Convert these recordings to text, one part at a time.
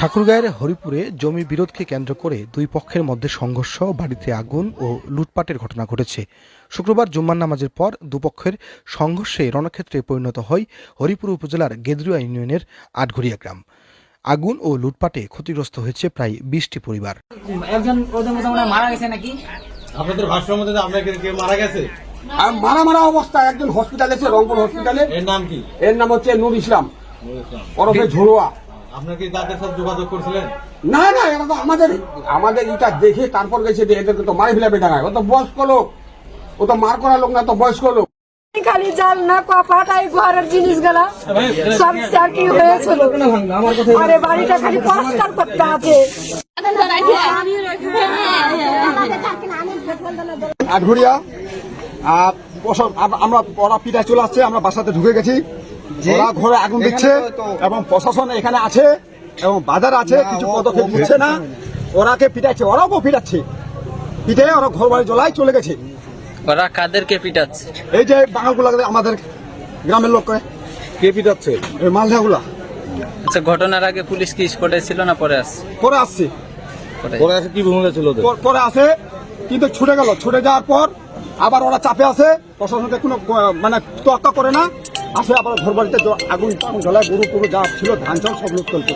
ঠাকুরগাঁয়ের হরিপুরে জমি বিরোধকে কেন্দ্র করে দুই পক্ষের মধ্যে সংঘর্ষ বাড়িতে আগুন ও লুটপাটের ঘটনা ঘটেছে। শুক্রবার জুম্মার নামাজের পর দুপক্ষের সংঘর্ষে রণক্ষেত্রে পরিণত হয় হরিপুর উপজেলার গেদরুয়া ইউনিয়নের আটঘরিয়া গ্রাম। আগুন ও লুটপাটে ক্ষতিগ্রস্ত হয়েছে প্রায় বিশটি পরিবার। একজন ওদের মধ্যে মারা গেছে নাকি? আপনাদের ভাষ্যের মধ্যে আপনাকে মারা গেছে? আর মারা মারা অবস্থা একজন হসপিটালে আছে রংপুর হসপিটালে এর নাম কি এর নাম হচ্ছে নূর ইসলাম ওরফে ঝোড়োয়া আপনার কি তাদের সাথে যোগাযোগ করছিলেন না না এরা তো আমাদের আমাদের এটা দেখে তারপর গেছে যে এদেরকে তো মারি ফেলাবে ডাঙায় ও তো বয়স্ক লোক ও তো মার করা লোক না তো বয়স্ক লোক খালি জাল না কপাটাই ঘরের জিনিস গেলা সব চাকি হয়েছিল আরে বাড়িটা খালি পরিষ্কার করতে আছে আমরা ওরা পিঠা চলে আসছে আমরা বাসাতে ঢুকে গেছি। ওরা ঘরে আগুন দিচ্ছে এবং প্রশাসন এখানে আছে এবং বাজার আছে কিছু পদক্ষেপ নিচ্ছে না। ওরাকে পিটাচ্ছে ওরাও পিটাচ্ছে। পিঠে ওরা ঘর বাড়ি জ্বলাই চলে গেছে। ওরা কাদেরকে পিটাচ্ছে? এই যে বাঙালগুলা আমাদের গ্রামের লোককে। কে পিটাচ্ছে? এই মালদাগুলা আচ্ছা ঘটনার আগে পুলিশ কি স্পটে ছিল না পরে আসছে? পরে আসছে। পরে ওরা এসে কি ভূমিকা ছিল পরে আসে কিন্তু ছুটে গেল। ছুটে যাওয়ার পর আবার ওরা চাপে আছে প্রশাসনকে কোনো মানে তোয়াক্কা করে না। আসে আবার ঘর বাড়িতে আগুন জ্বলায় গরু টরু যা ছিল ধান চাল সব লোক চলতে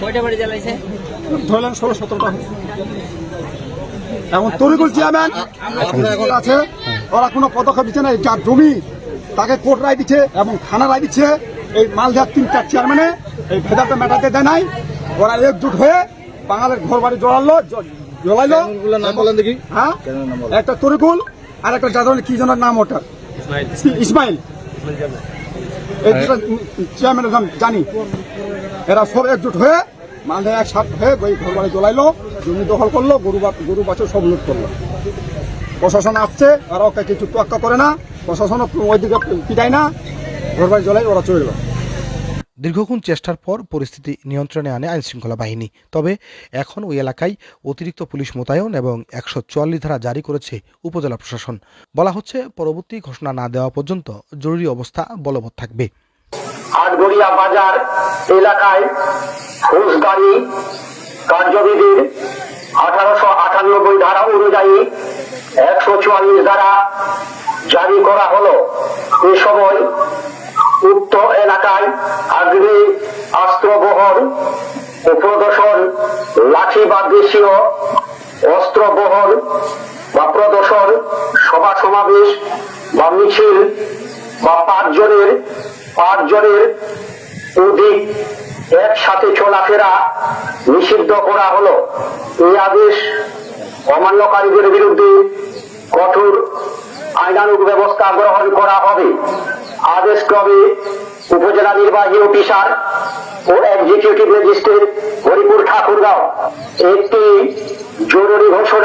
কয়টা ধরলেন ষোলো সতেরোটা। এবং তরিকুল চেয়ারম্যান আছে ওরা কোনো পদক্ষেপ দিচ্ছে না এই যার জমি তাকে কোর্ট রায় দিচ্ছে এবং থানা রায় দিচ্ছে। এই মালদার তিনটা চেয়ারম্যানে এই ভেদাটা মেটাতে দেয় নাই। ওরা একজুট হয়ে বাঙালির ঘর বাড়ি জ্বলালো জ- জ্বলাইলো নাম বলেন দেখি। হ্যাঁ? একটা তরিকুল আর একটা যাদব কি জনের নাম ওটা ইসমাইল। এই দুটো চেয়ারম্যানের নাম জানি। এরা সব একজুট হয়ে মাঝে একসাথ হয়ে ওই ঘর বাড়ি জ্বলাইলো জমি দখল করল গরু বা- গরু বাছুর সব লুট করল। প্রশাসন আসছে আর ওকে কিছু তোয়াক্কা করে না। প্রশাসনও ওইদিকে পিটায় না। ঘর বাড়ি জ্বলাই ওরা চলে গেলো। দীর্ঘক্ষণ চেষ্টার পর পরিস্থিতি নিয়ন্ত্রণে আনে আইনশৃঙ্খলা বাহিনী। তবে এখন ওই এলাকায় অতিরিক্ত পুলিশ মোতায়েন এবং একশো চুয়াল্লিশ ধারা জারি করেছে উপজেলা প্রশাসন। বলা হচ্ছে, পরবর্তী ঘোষণা না দেওয়া পর্যন্ত জরুরি অবস্থা বলবৎ থাকবে। আটগড়িয়া বাজার এলাকায় ফৌজদারি কার্যবিধির আঠারোশো আটানব্বই ধারা অনুযায়ী একশো চুয়াল্লিশ ধারা জারি করা হলো। এ সময় আগ্নে অস্ত্র বহন ও প্রদর্শন লাঠি বা দেশীয় অস্ত্র বহন বা প্রদর্শন সভা সমাবেশ বা মিছিল বা পাঁচজনের পাঁচজনের অধিক একসাথে চলাফেরা নিষিদ্ধ করা হলো। এই আদেশ অমান্যকারীদের বিরুদ্ধে কঠোর আইনানুগ ব্যবস্থা গ্রহণ করা হবে। আদেশ ক্রমে উপজেলা নির্বাহী অফিসার ও এক্সিকিউটিভ ম্যাজিস্ট্রেট হরিপুর ঠাকুরগাঁও। একটি জরুরি ঘোষণা